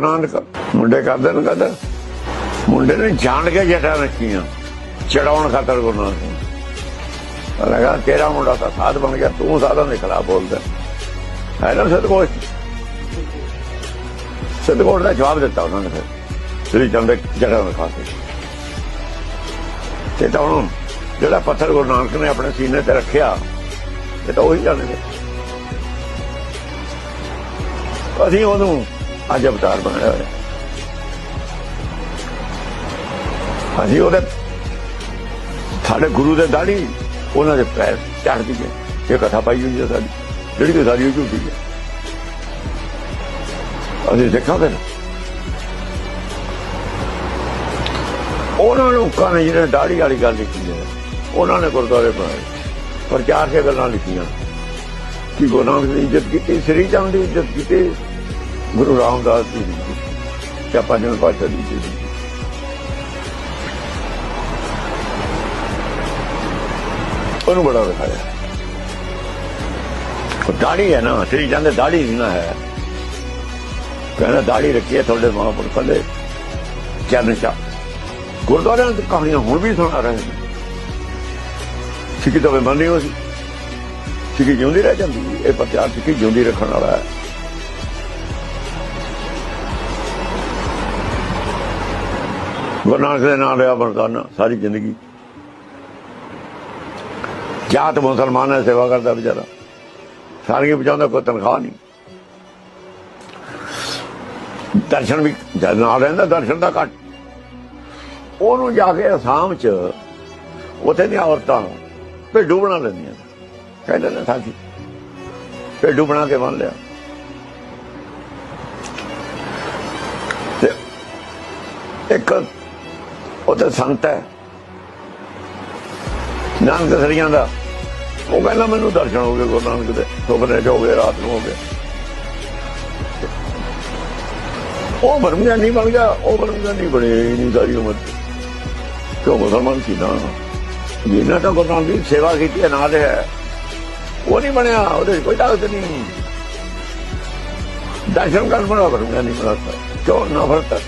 ਨਾਨਕ, ਮੁੰਡੇ ਕਰਦੇ ਨੇ ਕਦਰ ਮੁੰਡੇ ਨੇ ਜਾਣ ਕੇ ਜਟਾਂ ਰੱਖੀਆਂ, ਚੜਾਉਣ ਖਾਤਰ ਗੁਰੂ ਨਾਨਕ ਲਗਾ ਤੇਰਾ ਮੁੰਡਾ ਤਾਂ ਸਾਧ ਬਣ ਗਿਆ, ਤੂੰ ਸਾਧਾਂ ਦੇ ਖਿਲਾਫ ਬੋਲਦਾ। ਹੈ ਨਾ ਸਤਗੁਰ? ਸਤਗੁਰ ਦਾ ਜਵਾਬ ਦਿੱਤਾ ਉਹਨਾਂ ਨੇ ਫਿਰ, ਸ੍ਰੀ ਚੰਦ ਜਟਾਂ ਦੇ ਖਾਤੇ। ਤੇ ਤਾਂ ਉਹਨੂੰ ਜਿਹੜਾ ਪੱਥਰ ਗੁਰੂ ਨਾਨਕ ਨੇ ਆਪਣੇ ਸੀਨੇ ਤੇ ਰੱਖਿਆ, ਇਹ ਤਾਂ ਉਹੀ ਜਾਣਦੇ ਅਸੀਂ ਉਹਨੂੰ ਅੱਜ ਅਵਤਾਰ ਬਣਾਇਆ ਹੋਇਆ। ਅਸੀਂ ਉਹਦੇ ਸਾਡੇ ਗੁਰੂ ਦੇ ਦਾੜੀ ਉਹਨਾਂ ਦੇ ਪੈਰ ਚੜ੍ਹਦੀ ਹੈ ਇਹ ਕਥਾ ਪਾਈ ਹੋਈ ਹੈ ਸਾਡੀ, ਜਿਹੜੀ ਕਿ ਸਾਡੀ ਉਹ ਝੂਠੀ ਹੈ। ਅਸੀਂ ਦੇਖਾਂਗੇ ਫਿਰ। ਉਹਨਾਂ ਲੋਕਾਂ ਨੇ ਜਿਹੜੇ ਦਾੜੀ ਵਾਲੀ ਗੱਲ ਲਿਖੀ ਹੈ, ਉਹਨਾਂ ਨੇ ਗੁਰਦੁਆਰੇ ਬਣਾਏ। ਪ੍ਰਚਾਰ ਕੇ ਗੱਲਾਂ ਲਿਖੀਆਂ। ਕਿ ਗੁਰੂ ਨਾਨਕ ਦੀ ਇੱਜ਼ਤ ਕੀਤੀ, ਸ੍ਰੀ ਚੰਦ ਦੀ ਇੱਜ਼ਤ ਕੀਤੀ ਗੁਰੂ ਰਾਮਦਾਸ ਦੀ ਇੱਜ਼ਤ ਕੀਤੀ ਜਾਂ ਪੰਜਵੇਂ ਪਾਤਸ਼ਾਹ ਦੀ ਇੱਜ਼ਤ ਉਹਨੂੰ ਬੜਾ ਵਿਖਾਇਆ। ਉਹ ਦਾੜੀ ਹੈ ਨਾ, ਸ੍ਰੀ ਜਾਂਦੇ ਦਾੜੀ ਨਹੀਂ ਨਾ ਹੈ। ਕਹਿੰਦਾ ਦਾੜੀ ਰੱਖੀ ਹੈ ਤੁਹਾਡੇ ਮਹਾਂਪੁਰਖਾਂ ਦੇ ਚਰਨ ਚਾ ਗੁਰਦੁਆਰਿਆਂ ਦੀ ਕਹਾਣੀਆਂ ਹੁਣ ਵੀ ਸੁਣਾ ਰਹੇ ਨੇ। ਸਿੱਖੀ ਤਾਂ ਬੰਦੀ ਹੋ ਸੀ ਸਿੱਖੀ ਜਿਉਂਦੀ ਰਹਿ ਜਾਂਦੀ। ਇਹ ਪ੍ਰਚਾਰ ਸਿੱਖੀ ਜਿਉਂਦੀ ਰੱਖਣ ਵਾਲਾ ਹੈ। ਗੁਰੂ ਨਾਨਕ ਦੇ ਨਾਲ ਲਿਆ ਬਰਦਾਨਾ ਸਾਰੀ ਜ਼ਿੰਦਗੀ। ਜਾਤ ਮੁਸਲਮਾਨ ਹੈ, ਸੇਵਾ ਕਰਦਾ ਵਿਚਾਰਾ। ਸਾਰੀਆਂ ਬਚਾਉਂਦਾ ਕੋਈ ਤਨਖਾਹ ਨਹੀਂ। ਦਰਸ਼ਨ ਵੀ ਨਾਲ ਰਹਿੰਦਾ, ਦਰਸ਼ਨ ਦਾ ਘੱਟ। ਉਹਨੂੰ ਜਾ ਕੇ ਅਸਾਮ ਚ, ਉੱਥੇ ਦੀਆਂ ਔਰਤਾਂ ਭੇਡੂ ਬਣਾ ਲੈਂਦੀਆਂ। ਕਹਿੰਦੇ ਨੇ ਸਾਥੀ ਭੇਡੂ ਬਣਾ ਕੇ ਮੰਨ ਲਿਆ। ਇੱਕ ਇੱਕ ਉਹਦੇ ਸੰਤ ਹੈ। ਨਾਨਕ ਸਰੀਆਂ ਦਾ। ਉਹ ਕਹਿੰਦਾ, ਮੈਨੂੰ ਦਰਸ਼ਨ ਹੋ ਗਏ, ਗੁਰੂ ਨਾਨਕ ਦੇ। ਸੁਪਨੇ ਚ ਹੋ ਗਏ, ਰਾਤ ਨੂੰ ਹੋ ਗਏ। ਉਹ ਬਰਮਗਿਆਨੀ ਬਣ ਗਿਆ। ਉਹ ਬਰਮਗਿਆਨੀ ਬਣੇ ਹੀ ਨਹੀਂ ਸਾਰੀ ਉਮਰ ਕਿਉਂ ਮੁਸਲਮਾਨ ਸੀ ਨਾ? ਜਿਹਨਾਂ ਤਾਂ ਗੁਰੂ ਨਾਨਕ ਦੀ ਸੇਵਾ ਕੀਤੀ ਹੈ ਨਾਲ ਹੈ। ਉਹ ਨਹੀਂ ਬਣਿਆ, ਉਹਦੇ 'ਚ ਕੋਈ ਤਾਕਤ ਨਹੀਂ। ਦਰਸ਼ਨ ਕਰਨ ਬਣਾ ਬਰਮਗਿਆਨੀ ਬਣਾ ਤਾ। ਕਿਉਂ? ਨਫ਼ਰਤ ਵਰਤਾ